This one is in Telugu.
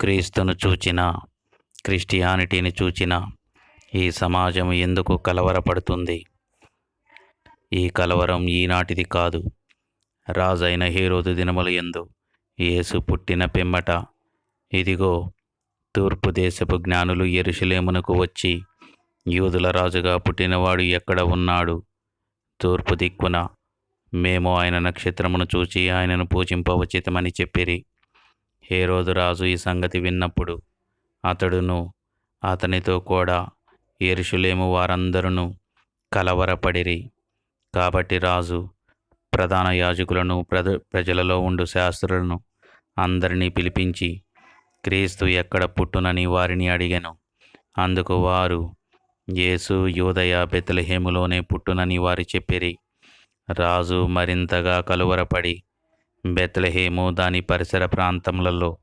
క్రీస్తును చూచిన క్రిస్టియానిటీని చూచిన ఈ సమాజం ఎందుకు కలవరపడుతుంది? ఈ కలవరం ఈనాటిది కాదు. రాజైన హీరోదు దినముల ఎందు యేసు పుట్టిన పిమ్మట ఇదిగో తూర్పు దేశపు జ్ఞానులు ఎరుషులేమునకు వచ్చి యూదుల రాజుగా పుట్టినవాడు ఎక్కడ ఉన్నాడు? తూర్పు దిక్కున మేము ఆయన నక్షత్రమును చూచి ఆయనను పూజింపవచితమని చెప్పిరి. హేరోదు రాజు ఈ సంగతి విన్నప్పుడు అతడును అతనితో కూడా ఏరుషులేము వారందరూ కలవరపడిరి. కాబట్టి రాజు ప్రధాన యాజకులను ప్రజ ప్రజలలో ఉండు శాస్త్రులను అందరినీ పిలిపించి క్రీస్తు ఎక్కడ పుట్టునని వారిని అడిగాను. అందుకు వారు యేసు యోదయ బెతలహేములోనే పుట్టునని వారు చెప్పిరి. రాజు మరింతగా కలువరపడి బెత్లహేము దాని పరిసర ప్రాంతములలో